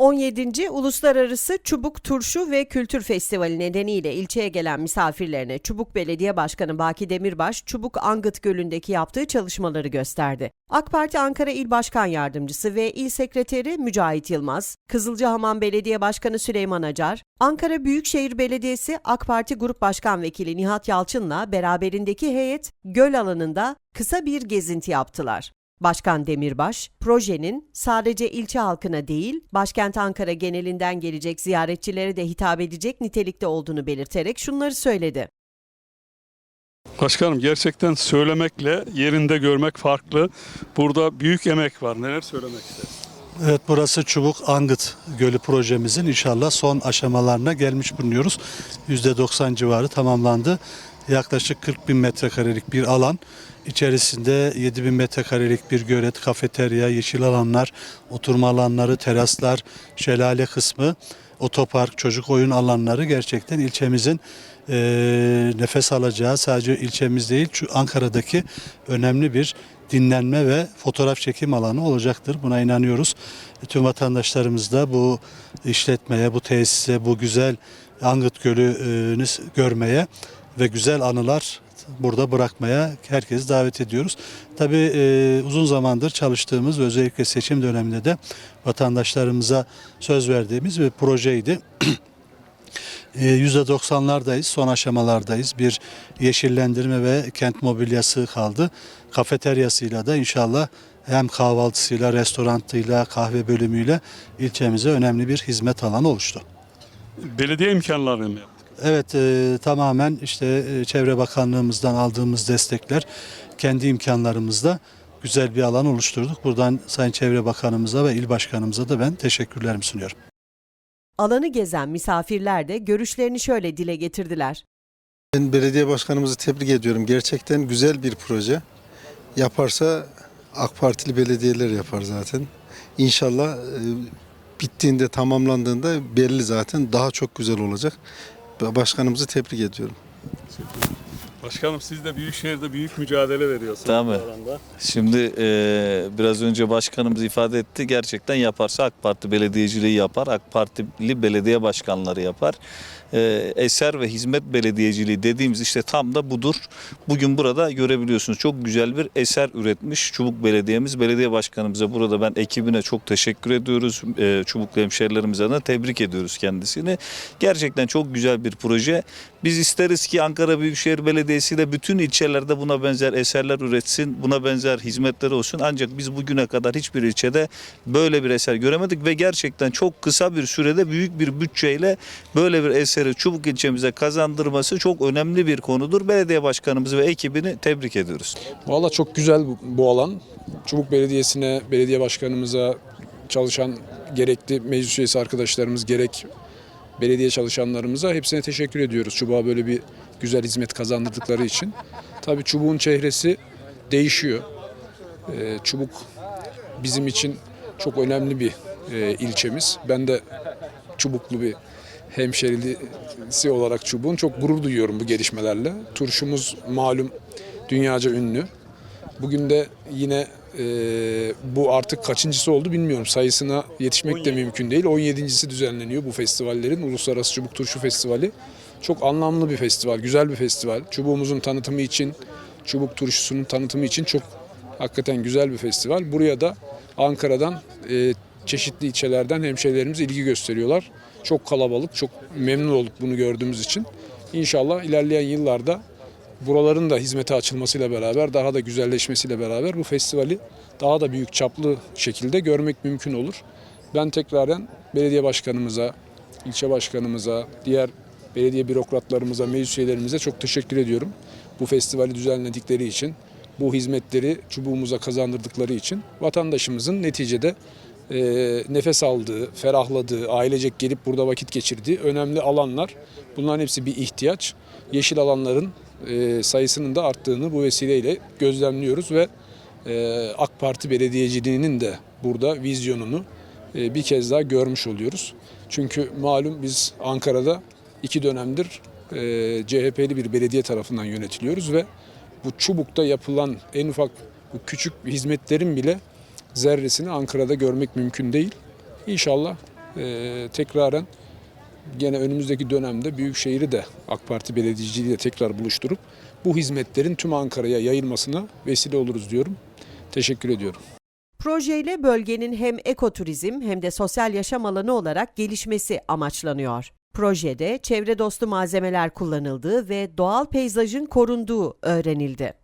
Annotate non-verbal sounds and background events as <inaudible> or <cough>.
17. Uluslararası Çubuk Turşu ve Kültür Festivali nedeniyle ilçeye gelen misafirlerine Çubuk Belediye Başkanı Baki Demirbaş, Çubuk Angıt Gölü'ndeki yaptığı çalışmaları gösterdi. AK Parti Ankara İl Başkan Yardımcısı ve İl Sekreteri Mücahit Yılmaz, Kızılcahamam Belediye Başkanı Süleyman Acar, Ankara Büyükşehir Belediyesi AK Parti Grup Başkan Vekili Nihat Yalçın'la beraberindeki heyet göl alanında kısa bir gezinti yaptılar. Başkan Demirbaş, projenin sadece ilçe halkına değil, başkent Ankara genelinden gelecek ziyaretçilere de hitap edecek nitelikte olduğunu belirterek şunları söyledi. Başkanım gerçekten söylemekle yerinde görmek farklı. Burada büyük emek var. Neler söylemek istersiniz? Evet burası Çubuk Angıt Gölü projemizin inşallah son aşamalarına gelmiş bulunuyoruz. %90 civarı tamamlandı. Yaklaşık 40 bin metrekarelik bir alan. İçerisinde 7 bin metrekarelik bir gölet, kafeterya, yeşil alanlar, oturma alanları, teraslar, şelale kısmı, otopark, çocuk oyun alanları gerçekten ilçemizin eee, nefes alacağı sadece ilçemiz değil Ankara'daki önemli bir dinlenme ve fotoğraf çekim alanı olacaktır. Buna inanıyoruz. Tüm vatandaşlarımız da bu işletmeye, bu tesise, bu güzel Angıt Gölü'nü görmeye ve güzel anılar burada bırakmaya herkesi davet ediyoruz. Tabii e, uzun zamandır çalıştığımız ve özellikle seçim döneminde de vatandaşlarımıza söz verdiğimiz bir projeydi. <clears throat> E, %90'lardayız, son aşamalardayız. Bir yeşillendirme ve kent mobilyası kaldı. Kafeteryasıyla da inşallah hem kahvaltısıyla, restorantıyla, kahve bölümüyle ilçemize önemli bir hizmet alanı oluştu. Belediye imkanlarını mı? Evet e, tamamen işte e, Çevre Bakanlığımızdan aldığımız destekler kendi imkanlarımızla güzel bir alan oluşturduk. Buradan Sayın Çevre Bakanımıza ve İl Başkanımıza da ben teşekkürlerimi sunuyorum. Alanı gezen misafirler de görüşlerini şöyle dile getirdiler. Ben belediye başkanımızı tebrik ediyorum. Gerçekten güzel bir proje. Yaparsa AK Partili belediyeler yapar zaten. İnşallah e, bittiğinde, tamamlandığında belli zaten daha çok güzel olacak. Başkanımızı tebrik ediyorum. Başkanım siz de Büyükşehir'de büyük mücadele veriyorsunuz. Tabii. bu alanda. Şimdi e, biraz önce başkanımız ifade etti. Gerçekten yaparsa AK Parti belediyeciliği yapar. AK Partili belediye başkanları yapar. E, eser ve hizmet belediyeciliği dediğimiz işte tam da budur. Bugün burada görebiliyorsunuz. Çok güzel bir eser üretmiş Çubuk Belediye'miz. Belediye başkanımıza burada ben ekibine çok teşekkür ediyoruz. E, Çubuklu hemşerilerimize de tebrik ediyoruz kendisini. Gerçekten çok güzel bir proje. Biz isteriz ki Ankara Büyükşehir Belediyesi de bütün ilçelerde buna benzer eserler üretsin, buna benzer hizmetleri olsun. Ancak biz bugüne kadar hiçbir ilçede böyle bir eser göremedik ve gerçekten çok kısa bir sürede büyük bir bütçeyle böyle bir eseri Çubuk ilçemize kazandırması çok önemli bir konudur. Belediye başkanımızı ve ekibini tebrik ediyoruz. Valla çok güzel bu, bu alan. Çubuk Belediyesi'ne, belediye başkanımıza, çalışan gerekli meclis üyesi arkadaşlarımız, gerek belediye çalışanlarımıza hepsine teşekkür ediyoruz. Çubuğa böyle bir güzel hizmet kazandırdıkları için. Tabii çubuğun çehresi değişiyor. Ee, Çubuk bizim için çok önemli bir e, ilçemiz. Ben de çubuklu bir hemşerisi olarak çubuğun çok gurur duyuyorum bu gelişmelerle. Turşumuz malum dünyaca ünlü. Bugün de yine e, bu artık kaçıncısı oldu bilmiyorum. Sayısına yetişmek de mümkün değil. 17.si düzenleniyor bu festivallerin. Uluslararası Çubuk Turşu Festivali. Çok anlamlı bir festival, güzel bir festival. Çubuğumuzun tanıtımı için, çubuk turşusunun tanıtımı için çok hakikaten güzel bir festival. Buraya da Ankara'dan e, çeşitli ilçelerden hemşehrilerimiz ilgi gösteriyorlar. Çok kalabalık, çok memnun olduk bunu gördüğümüz için. İnşallah ilerleyen yıllarda buraların da hizmete açılmasıyla beraber, daha da güzelleşmesiyle beraber bu festivali daha da büyük çaplı şekilde görmek mümkün olur. Ben tekraren belediye başkanımıza, ilçe başkanımıza, diğer belediye bürokratlarımıza, meclis üyelerimize çok teşekkür ediyorum. Bu festivali düzenledikleri için, bu hizmetleri çubuğumuza kazandırdıkları için vatandaşımızın neticede e, nefes aldığı, ferahladığı, ailecek gelip burada vakit geçirdiği önemli alanlar. Bunların hepsi bir ihtiyaç. Yeşil alanların e, sayısının da arttığını bu vesileyle gözlemliyoruz ve e, AK Parti belediyeciliğinin de burada vizyonunu e, bir kez daha görmüş oluyoruz. Çünkü malum biz Ankara'da iki dönemdir e, CHP'li bir belediye tarafından yönetiliyoruz ve bu çubukta yapılan en ufak bu küçük hizmetlerin bile zerresini Ankara'da görmek mümkün değil. İnşallah e, tekraren gene önümüzdeki dönemde Büyükşehir'i de AK Parti belediyeciliğiyle tekrar buluşturup bu hizmetlerin tüm Ankara'ya yayılmasına vesile oluruz diyorum. Teşekkür ediyorum. Projeyle bölgenin hem ekoturizm hem de sosyal yaşam alanı olarak gelişmesi amaçlanıyor. Projede çevre dostu malzemeler kullanıldığı ve doğal peyzajın korunduğu öğrenildi.